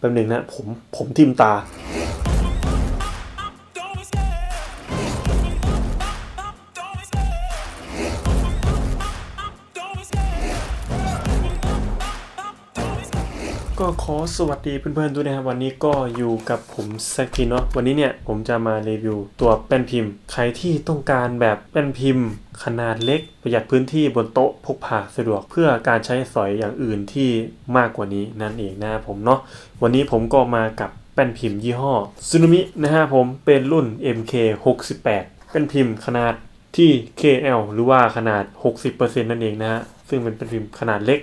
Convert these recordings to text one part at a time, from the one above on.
แป๊บหนึ่งนะผมผมทิมตา ก็ขอสวัสดีเพื่อนๆด้วยนะครับ วันนี้ก็อยู่กับผมแซกทีเนาะวันนี้เนี่ยผมจะมารีวิวตัวแป้นพิมพ์ ใครที่ต้องการแบบแป้นพิมพ์ ขนาดเล็กประหยัดพื้นที่บนโต๊ะพกพาสะดวกเพื่อการใช้สอยอย่างอื่นที่มากกว่านี้นั่นเองนะผมเนาะวันนี้ผมก็มากับแป้นพิมพ์ยี่ห้อซูนามินะฮะผมเป็นรุ่น MK 68แป้นพิมพ์ขนาด ที่ KL หรือว่าขนาด 60%นั่นเองนะฮะ ซึ่งเป็นแป้นพิมพ์ขนาดเล็ก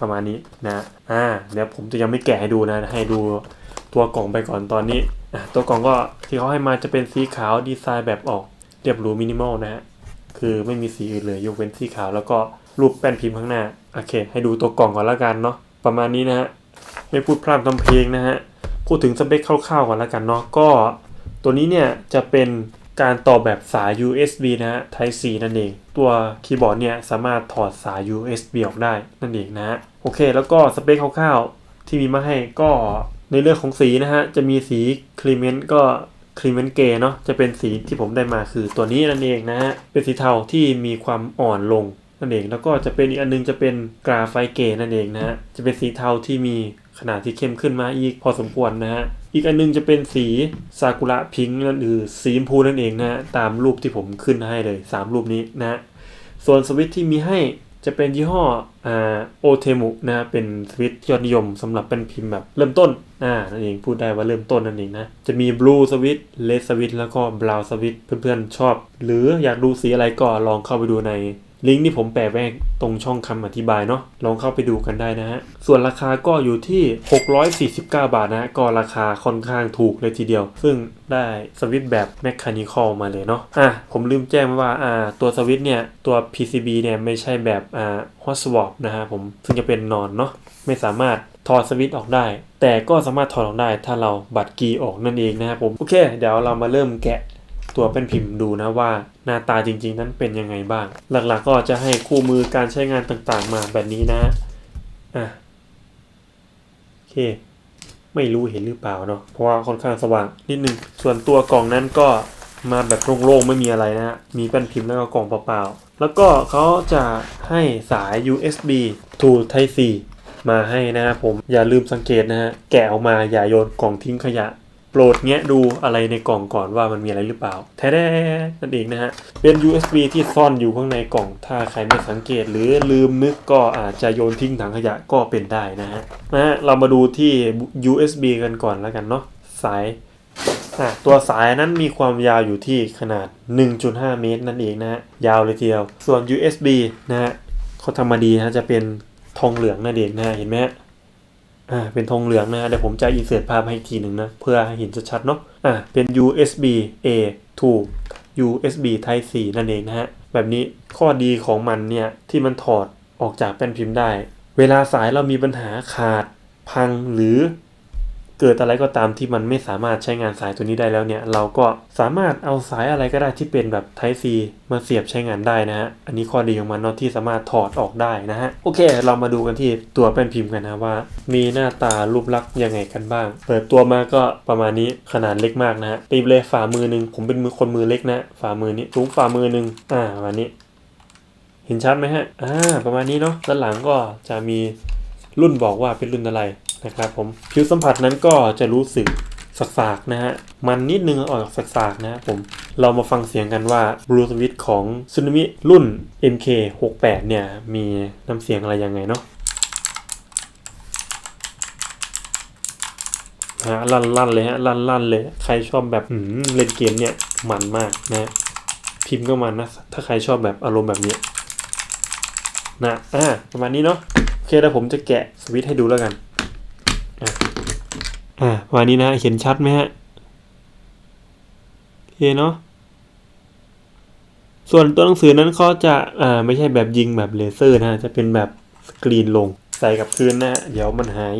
ประมาณนี้นะอ่าเดี๋ยวผมจะยังไม่แกะให้ดูนะ ให้ดูตัวกล่องไปก่อนตอนนี้อะตัวกล่องก็ที่เขาให้มาจะเป็นสีขาวดีไซน์แบบออกเรียบหรูมินิมอลนะฮะ คือไม่มีสีอื่นเลยยกเว้นสีขาวแล้วก็รูปแป้นพิมพ์ข้างหน้า โอเค ให้ดูตัวกล่องก่อนละกันเนาะ ประมาณนี้นะฮะ ไม่พูดพร่ำทำเพลงนะฮะ พูดถึงสเปคคร่าวๆก่อนละกันเนาะ ก็ตัวนี้เนี่ยจะเป็น การต่อแบบสาย USB นะฮะ Type C นั่นเอง ตัวคีย์บอร์ดเนี่ยสามารถถอดสาย USB ออกได้นั่นเองนะฮะ โอเค แล้วก็สเปคคร่าวๆที่มีมาให้ก็ในเรื่องของสีนะฮะ จะมีสีคลีเมนต์ก็คลีเมนต์เกเนาะจะเป็นสีที่ผมได้มาคือตัวนี้นั่นเองนะฮะ เป็นสีเทาที่มีความอ่อนลงนั่นเอง แล้วก็จะเป็นอีกอันนึงจะเป็นกราไฟเกนั่นเองนะฮะ จะเป็นสีเทาที่มี ขนาดที่เข้มขึ้นมาอีกพอสมควรนะฮะ อีกอันนึงจะเป็นสีซากุระพิงค์นั่นหรือสีชมพูนั่นเองนะฮะตามรูปที่ผมขึ้นให้เลย 3 รูปนี้นะ ส่วนสวิตที่มีให้จะเป็นยี่ห้ออ่าโอเทมุนะเป็นสวิตยอดนิยมสำหรับเป็นพิมพ์แบบเริ่มต้นอ่านั่นเองพูดได้ว่าเริ่มต้นนั่นเองนะ จะมีบลูสวิตเลสสวิตแล้วก็บราวสวิตเพื่อนๆชอบ หรืออยากดูสีอะไรก็ลองเข้าไปดูใน ลิงก์ที่ผมแปะไว้ตรงช่องคำอธิบายเนาะลองเข้าไปดูกันได้นะฮะ ส่วนราคาก็อยู่ที่ 649 บาทนะฮะก็ราคาค่อนข้างถูกเลยทีเดียว ซึ่งได้สวิตช์แบบแม c คานิคอลมาเลยเนาะอะผมลืมแจ้งไว้ว่าอ่าตัวสวิตช์เนี่ย ตัว PCB เนี่ยไม่ใช่แบบอ่า hot swap นะฮะผมซึ่งจะเป็นนอนเนาะไม่สามารถถอดสวิตช์ออกได้ แต่ก็สามารถถอดออกได้ถ้าเราบัตรกีออกนั่นเองนะครับผมโอเค เดี๋ยวเรามาเริ่มแกะ ตัวเป็นพิมพ์ดูนะว่าหน้าตาจริงๆ นั้นเป็นยังไงบ้าง หลักๆก็จะให้คู่มือการใช้งานต่างๆมาแบบนี้นะอะโอเค ไม่รู้เห็นหรือเปล่าเนาะเพราะว่าค่อนข้างสว่างนิดนึงส่วนตัวกล่องนั้นก็มาแบบโล่งๆไม่มีอะไรนะฮะมีแป้นพิมพ์แล้วก็กล่องเปล่าๆ แล้วก็เขาจะให้สาย USB to Type C มาให้นะครับผมอย่าลืมสังเกตนะฮะแกะออกมาอย่าโยนกล่องทิ้งขยะ ปรดแงะดูอะไรในกล่องก่อนว่ามันมีอะไรหรือเปล่า แท้ๆนั่นเองนะฮะ เป็น USB ที่ซ่อนอยู่ข้างในกล่องถ้าใครไม่สังเกตหรือลืมนึกก็อาจจะโยนทิ้งถังขยะก็เป็นได้นะฮะนะฮะเรามาดูที่ USB กันก่อนแล้วกันเนาะสายตัวสายนั้นมีความยาวอยู่ที่ขนาด 1.5 เมตรนั่นเองนะฮะยาวเลยทีเดียว ส่วน USB นะฮะเขาทำมาดีนะฮะจะเป็นทองเหลืองนั่นเองนะฮะเห็นไหมฮะ อ่าเป็นธงเหลืองนะเดี๋ยวผมจะอินเสิร์ตภาพให้อีกทีหนึ่งนะ เพื่อให้เห็นชัดๆเนาะอ่าเป็น USB A to USB Type C นั่นเองนะฮะ แบบนี้ข้อดีของมันเนี่ย ที่มันถอดออกจากแป้นพิมพ์ได้ เวลาสายเรามีปัญหาขาดพังหรือ เกิดอะไรก็ตามที่มันไม่สามารถใช้งานสายตัวนี้ได้แล้วเนี่ย เราก็สามารถเอาสายอะไรก็ได้ที่เป็นแบบ Type C มาเสียบใช้งานได้นะฮะ อันนี้ข้อดีของมันเนาะที่สามารถถอดออกได้นะฮะ โอเค เรามาดูกันที่ตัวแป้นพิมพ์กันนะว่า มีหน้าตารูปลักษณ์ยังไงกันบ้าง เปิดตัวมาก็ประมาณนี้ขนาดเล็กมากนะฮะตีเลยฝ่ามือหนึ่งผมเป็นมือคนมือเล็กนะฝ่ามือนี้สูงฝ่ามือหนึ่งอ่าประมาณนี้ เห็นชัดไหมฮะอ่าประมาณนี้เนาะด้านหลังก็จะมีรุ่นบอกว่าเป็นรุ่นอะไร นะครับผมผิวสัมผัสนั้นก็จะรู้สึกสากๆนะฮะ มันนิดนึงออกจากสากๆนะผม เรามาฟังเสียงกันว่า Blue Switch ของ Tsunami รุ่น MK68 เนี่ย มีน้ำเสียงอะไรยังไงเนาะฮะลั่นลั่นๆเลยฮะลั่นลั่นๆเลย ใครชอบแบบเล่นเกมเนี่ย มันมากนะ พิมพ์ก็มันนะ ถ้าใครชอบแบบอารมณ์แบบนี้นะอ่าประมาณนี้เนาะโอเคแล้วผมจะแกะสวิตให้ดูแล้วกัน อ่าประมาณนี้นะเห็นชัดไหมฮะโอเคเนาะส่วนตัวหนังสือนั้นเขาจะอ่าไม่ใช่แบบยิงแบบเลเซอร์นะจะเป็นแบบสกรีนลงใส่กับพื้นนะเดี๋ยวมันหาย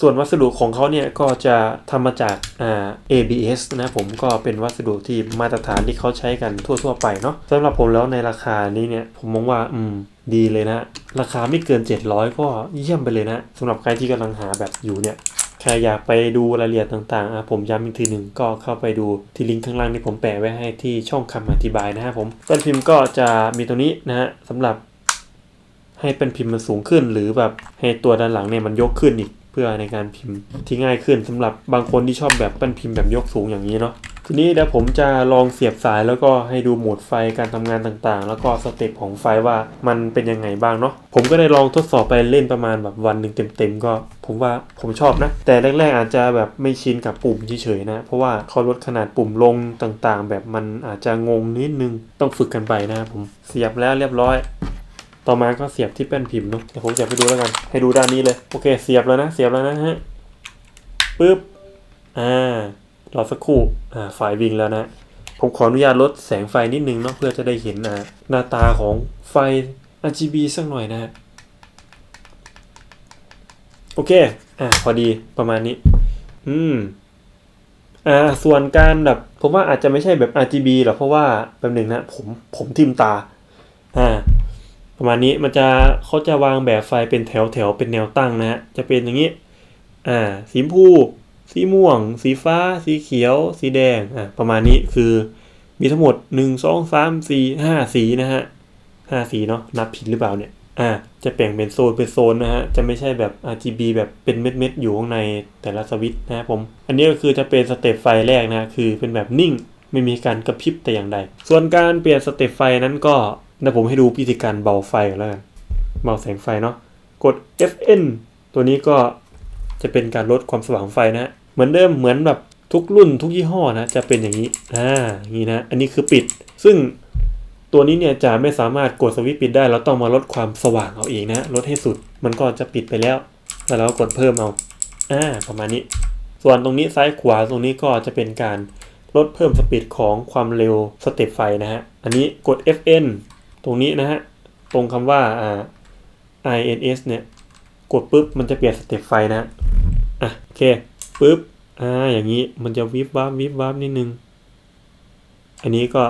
ส่วนวัสดุของเขาเนี่ยก็จะทำมาจากอ่า ABS นะผมก็เป็นวัสดุที่มาตรฐานที่เขาใช้กันทั่วๆไปเนาะสำหรับผมแล้วในราคานี้เนี่ยผมมองว่าอืม ดีเลยนะ ราคาไม่เกิน 700 ก็เยี่ยมไปเลยนะสำหรับใครที่กำลังหาแบบอยู่เนี่ยใครอยากไปดูรายละเอียดต่างๆอะผมย้ำอีกทีหนึ่งก็เข้าไปดูที่ลิงก์ข้างล่างที่ผมแปะไว้ให้ที่ช่องคำอธิบายนะครับผมแป้นพิมพ์ก็จะมีตัวนี้นะฮะสำหรับให้เป็นพิมพ์มันสูงขึ้น หรือแบบให้ตัวด้านหลังเนี่ยมันยกขึ้นอีกเพื่อในการพิมพ์ที่ง่ายขึ้นสำหรับบางคนที่ชอบแบบเป็นพิมพ์แบบยกสูงอย่างนี้เนาะ ทีนี้เดี๋ยวผมจะลองเสียบสายแล้วก็ให้ดูโหมดไฟการทำงานต่างๆ แล้วก็สเต็ปของไฟว่ามันเป็นยังไงบ้างเนาะผมก็ได้ลองทดสอบไปเล่นประมาณแบบวันหนึ่งเต็มๆ ก็ผมว่าผมชอบนะ แต่แรกๆอาจจะแบบไม่ชินกับปุ่มเฉยๆนะ เพราะว่าเขาลดขนาดปุ่มลงต่างๆ แบบมันอาจจะงงนิดนึงต้องฝึกกันไปนะผมเสียบแล้วเรียบร้อยต่อมาก็เสียบที่แป้นพิมพ์เนาะเดี๋ยวผมเสียบให้ดูแล้วกัน ให้ดูด้านนี้เลย โอเค เสียบแล้วนะ เสียบแล้วนะฮะปึ๊บ อ่า รอสักครู่อ่าไฟวิ่งแล้วนะผมขออนุญาตลดแสงไฟนิดนึงเนาะเพื่อจะได้เห็นอ่าหน้าตาของไฟ RGB สักหน่อยนะฮะโอเค อ่าพอดีประมาณนี้ อืม อ่า ส่วนการแบบผมว่าอาจจะไม่ใช่แบบ RGB หรอกเพราะว่าแป๊บหนึ่งนะผมผมทิมตา อ่า ประมาณนี้มันจะเขาจะวางแบบไฟเป็นแถวแถวเป็นแนวตั้งนะฮะจะเป็นอย่างนี้ อ่า สีชมพู สีม่วง สีฟ้า สีเขียว สีแดงอ่าประมาณนี้คือมีทั้งหมด 1 2 3 4 5 สีนะฮะ5สีเนาะนับผิดหรือเปล่าเนี่ยอ่าจะแบ่งเป็นโซนเป็นโซนนะฮะจะไม่ใช่แบบ RGB แบบเป็นเม็ดๆอยู่ข้างในแต่ละสวิตช์นะผมอันนี้ก็คือจะเป็นสเต็ปไฟแรกนะคือเป็นแบบนิ่งไม่มีการกระพริบแต่อย่างใด ส่วนการเปลี่ยนสเต็ปไฟนั้นก็เดี๋ยวผมให้ดูวิธีการเบาไฟก่อนแล้วกันเบาแสงไฟเนาะกด Fn ตัวนี้ก็จะเป็นการลดความสว่างของไฟนะฮะ เหมือนเดิมเหมือนแบบทุกรุ่นทุกยี่ห้อนะจะเป็นอย่างนี้อ่านี้นะอันนี้คือปิด ซึ่งตัวนี้เนี่ยจะไม่สามารถกดสวิตช์ปิดได้ เราต้องมาลดความสว่างเอาเองนะลดให้สุดมันก็จะปิดไปแล้ว แล้วเราก็กดเพิ่มเอาอ่าประมาณนี้ ส่วนตรงนี้ซ้ายขวาตรงนี้ก็จะเป็นการลดเพิ่มสปีดของความเร็วสเต็ปไฟนะฮะอันนี้กด Fn ตรงนี้นะฮะตรงคำว่าอ่า ins เนี่ยกดปุ๊บมันจะเปลี่ยนสเต็ปไฟนะอะโอเค ปุ๊บอ่าอย่างนี้มันจะวิบวับวิบวับนิดนึง อันนี้ก็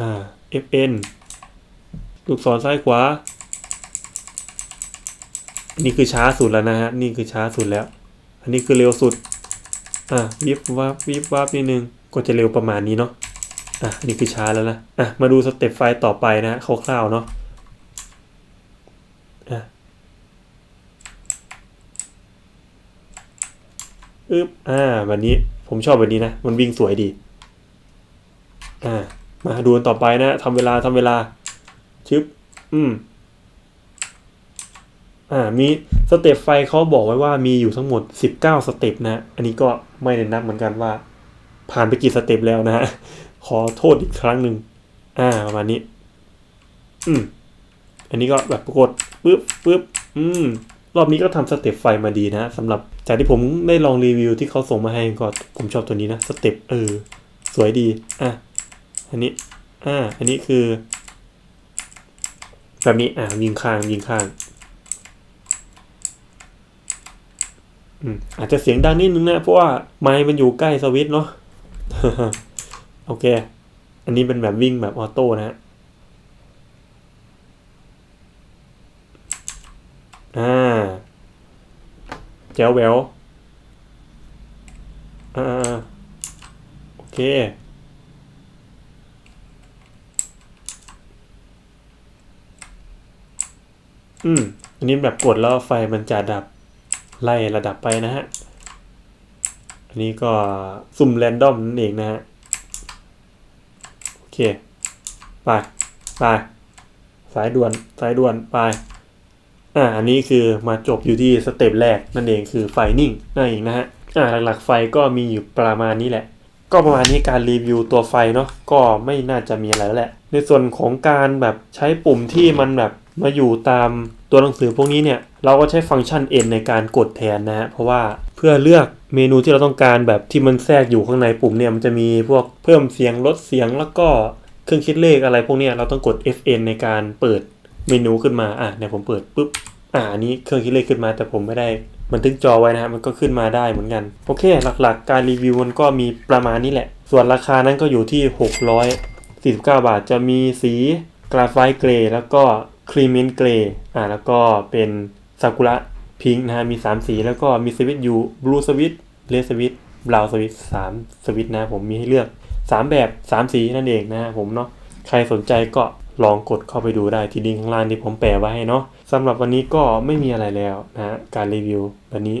อ่า fn ลูกศรซ้ายขวานนี้คือช้าสุดแล้วนะฮะ นี่คือช้าสุดแล้ว อันนี้คือเร็วสุด อะวิบวับวิบวับนิดนึง ก็จะเร็วประมาณนี้เนาะ อะ นี่คือช้าแล้วนะ อะ มาดูสเต็ปไฟต่อไปนะฮะคร่าวๆเนาะ อะ อึ๊บอ่าวันนี้ผมชอบแบบนี้นะ มันวิ่งสวยดี อ่า มาดูกันต่อไปนะทำเวลาทำเวลา ชึบ อืม อ่า มีสเต็ปไฟเขาบอกไว้ว่ามีอยู่ทั้งหมด 19 สเต็ปนะ อันนี้ก็ไม่ได้นับเหมือนกันว่า ผ่านไปกี่สเต็ปแล้วนะฮะ ขอโทษอีกครั้งหนึ่ง อ่า ประมาณนี้ อืม อันนี้ก็แบบกดปึ๊บปึ๊บ อืม รอบนี้ก็ทำสเต็ปไฟมาดีนะสำหรับ จากที่ผมได้ลองรีวิวที่เขาส่งมาให้ก็ผมชอบตัวนี้นะสเต็ปเออ สวยดีอะอันนี้อ่าอันนี้คือ แบบนี้อ่ายิงข้างยิงข้างอืมอาจจะเสียงดังนิดนึงนะเพราะว่าไมค์มันอยู่ใกล้สวิตช์เนาะโอเค อันนี้เป็นแบบวิ่งแบบออโต้นะฮะอ่า แจ๋วแววอ่าโอเค อืม อันนี้แบบกดแล้วไฟมันจะดับไล่ระดับไปนะฮะ อันนี้ก็สุ่มแรนดอมนั่นเองนะฮะ โอเค ไป ไป สายด่วน สายด่วน ไป อ่าอันนี้คือมาจบอยู่ที่สเต็ปแรกนั่นเองคือไฟนิ่งนั่นเองนะฮะอ่าหลักๆไฟก็มีอยู่ประมาณนี้แหละ ก็ประมาณนี้การรีวิวตัวไฟเนาะก็ไม่น่าจะมีอะไรแล้วแหละ ในส่วนของการแบบใช้ปุ่มที่มันแบบมาอยู่ตามตัวหนังสือพวกนี้เนี่ยเราก็ใช้ฟังก์ชัน N ในการกดแทนนะฮะเพราะว่าเพื่อเลือกเมนูที่เราต้องการแบบที่มันแทรกอยู่ข้างในปุ่มเนี่ยมันจะมีพวกเพิ่มเสียงลดเสียงแล้วก็เครื่องคิดเลขอะไรพวกนี้เราต้องกด Fn ในการเปิดเมนูขึ้นมาอะเดี๋ยผมเปิดปุ๊บ อ่านี้เครื่องคิดเลขขึ้นมาแต่ผมไม่ได้บันทึกจอไว้นะฮะมันก็ขึ้นมาได้เหมือนกัน โอเค หลักๆ การรีวิวมันก็มีประมาณนี้แหละ ส่วนราคานั้นก็อยู่ที่ 649 บาทจะมีสีกราไฟต์เกรย์แล้วก็ครีมเมนเกรย์อ่าแล้วก็เป็นซากุระพิงค์นะฮะมี 3 สี แล้วก็มีสวิตอยู่บลูสวิตเลสวิตบราวสวิตสามสวิตนะผมมีให้เลือก 3 แบบ 3 สีนั่นเองนะฮะผมเนาะใครสนใจก็ ลองกดเข้าไปดูได้ที่ลิงก์ข้างล่างที่ผมแปะไว้ให้เนาะสำหรับวันนี้ก็ไม่มีอะไรแล้วนะการรีวิววันนี้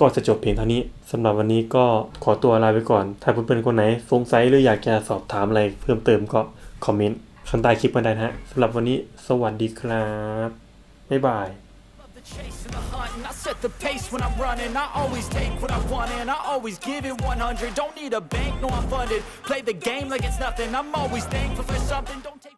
ก็จะจบเพียงเท่านี้สำหรับวันนี้ก็ขอตัวลาไปก่อน ถ้าเพื่อนๆคนไหนสงสัยหรืออยากจะสอบถามอะไรเพิ่มเติมก็คอมเมนต์ข้างใต้คลิปมาได้นะฮะสำหรับวันนี้สวัสดีครับ บ๊ายบาย chase and the hunt, and I set the pace when I'm running. I always take what I want, and I always give it 100. Don't need a bank, no, I'm funded. Play the game like it's nothing. I'm always thankful for something. Don't take